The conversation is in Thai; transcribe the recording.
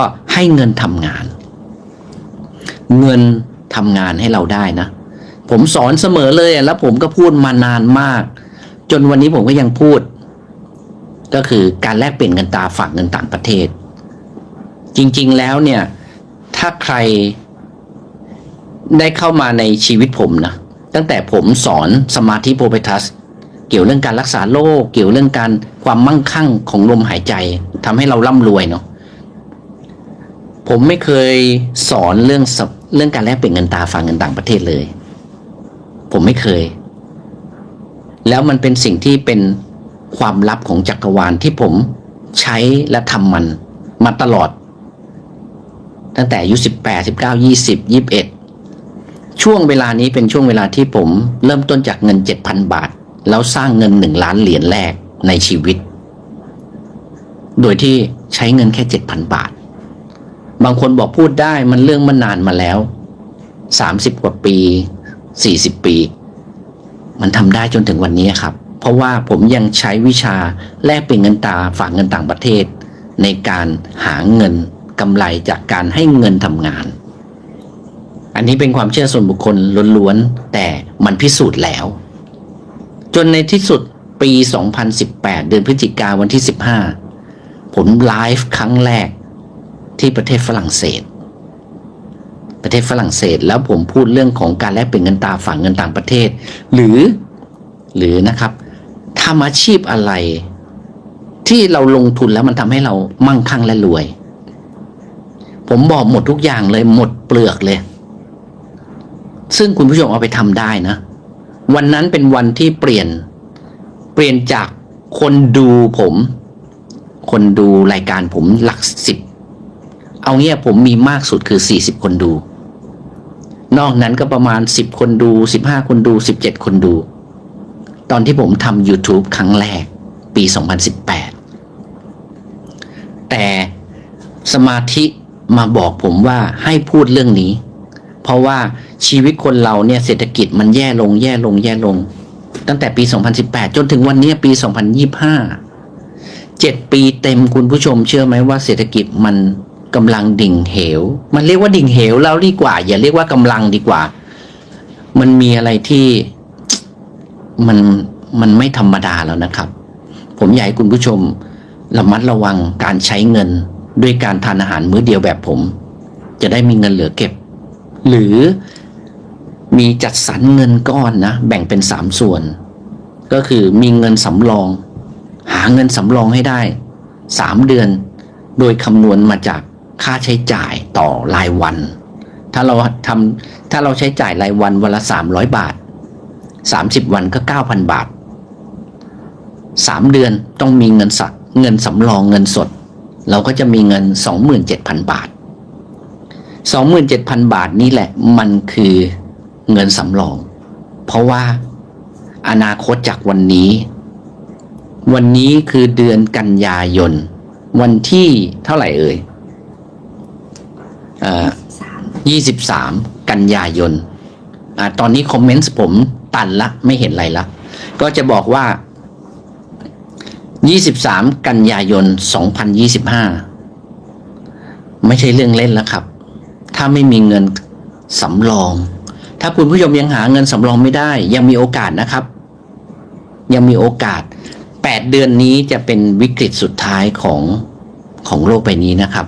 ็ให้เงินทำงาน เงินทำงานให้เราได้นะ ผมสอนเสมอเลยแล้วผมก็พูดมานานมาก จนวันนี้ผมก็ยังพูด ก็คือการแลกเปลี่ยนเงินตราฝากเงินต่างประเทศ จริง ๆแล้วเนี่ย ถ้าใครได้เข้ามาในชีวิตผมนะตั้งแต่ผมสอนสมาธิโพเปทัสเกี่ยวเรื่องการรักษาโรคเกี่ยวเรื่องการความมั่งคั่งของลมหายใจทำให้เราร่ำรวยเนาะ ผมไม่เคยสอนเรื่องเรื่องการแลกเปลี่ยนเงินตราฝากเงินต่างประเทศเลย ผมไม่เคย แล้วมันเป็นสิ่งที่เป็นความลับของจักรวาลที่ผมใช้และทำมันมาตลอด ตั้งแต่อายุสิบแปดสิบเก้ายี่สิบยี่บเอ็ดช่วงเวลานี้เป็นช่วงเวลาที่ผมเริ่มต้นจากเงินเจ็ดพันบาท แล้วสร้างเงินหนึ่งล้านเหรียญแรกในชีวิต โดยที่ใช้เงินแค่เจ็ดพันบาท บางคนบอกพูดได้มันเรื่องมันนานมาแล้วสามสิบกว่าปีสี่สิบปี มันทำได้จนถึงวันนี้ครับ เพราะว่าผมยังใช้วิชาแลกเปลี่ยนเงินตาฝากเงินต่างประเทศ ในการหาเงินกำไรจากการให้เงินทำงาน อันนี้เป็นความเชื่อส่วนบุคคลล้วนๆแต่มันพิสูจน์แล้ว จนในที่สุดปี 2018 เดือนพฤศจิกาวันที่ 15 ผมไลฟ์ครั้งแรก ที่ประเทศฝรั่งเศส ประเทศฝรั่งเศสแล้วผมพูดเรื่องของการแลกเปลี่ยนเงินตราฝากเงินต่างประเทศ หรือหรือนะครับทำอาชีพอะไร ที่เราลงทุนแล้วมันทำให้เรามั่งคั่งและรวย ผมบอกหมดทุกอย่างเลยหมดเปลือกเลย ซึ่งคุณผู้ชมเอาไปทำได้นะ วันนั้นเป็นวันที่เปลี่ยนเปลี่ยนจากคนดูผม คนดูรายการผมหลักสิบ เอาเงี้ยผมมีมากสุดคือสี่สิบคนดู นอกนั้นก็ประมาณสิบคนดูสิบห้าคนดูสิบเจ็ดคนดู ตอนที่ผมทำ YouTube ครั้งแรก ปี2018แต่สมาธิมาบอกผมว่าให้พูดเรื่องนี้ เพราะว่าชีวิตคนเราเนี่ยเศรษฐกิจมันแย่ลงแย่ลงแย่ลง ตั้งแต่ปี 2018 จนถึงวันนี้ปี 2025เจ็ดปีเต็มคุณผู้ชมเชื่อไหมว่าเศรษฐกิจมัน กำลังดิ่งเหว มันเรียกว่าดิ่งเหวแล้วดีกว่า อย่าเรียกว่ากำลังดีกว่า มันมีอะไรที่มันมันไม่ธรรมดาแล้วนะครับ ผมอยากให้คุณผู้ชมระมัดระวังการใช้เงินด้วยการทานอาหารมื้อเดียวแบบผม จะได้มีเงินเหลือเก็บ หรือมีจัดสรรเงินก้อนนะแบ่งเป็นสามส่วน ก็คือมีเงินสำรอง หาเงินสำรองให้ได้สามเดือน โดยคำนวณมาจาก ค่าใช้จ่ายต่อรายวัน ถ้าเราทำถ้าเราใช้จ่ายรายวันวันละสามร้อยบาทสามสิบวันก็เก้าพันบาทสามเดือนต้องมีเงินสักเงินสำรองเงินสด เราก็จะมีเงินสองหมื่นเจ็ดพันบาทสองหมื่นเจ็ดพันบาทนี่แหละมันคือเงินสำรอง เพราะว่าอนาคตจากวันนี้ วันนี้คือเดือนกันยายน วันที่เท่าไหร่เอ่ย ยี่สิบสามกันยายนอตอนนี้คอมเมนต์ผมตันละ ไม่เห็นอะไรละ ก็จะบอกว่า 23 กันยายน 2025 ไม่ใช่เรื่องเล่นแล้วครับ ถ้าไม่มีเงินสำรอง ถ้าคุณผู้ชมยังหาเงินสำรองไม่ได้ ยังมีโอกาสนะครับ ยังมีโอกาส 8 เดือนนี้จะเป็นวิกฤตสุดท้ายของของโลกใบนี้นะครับ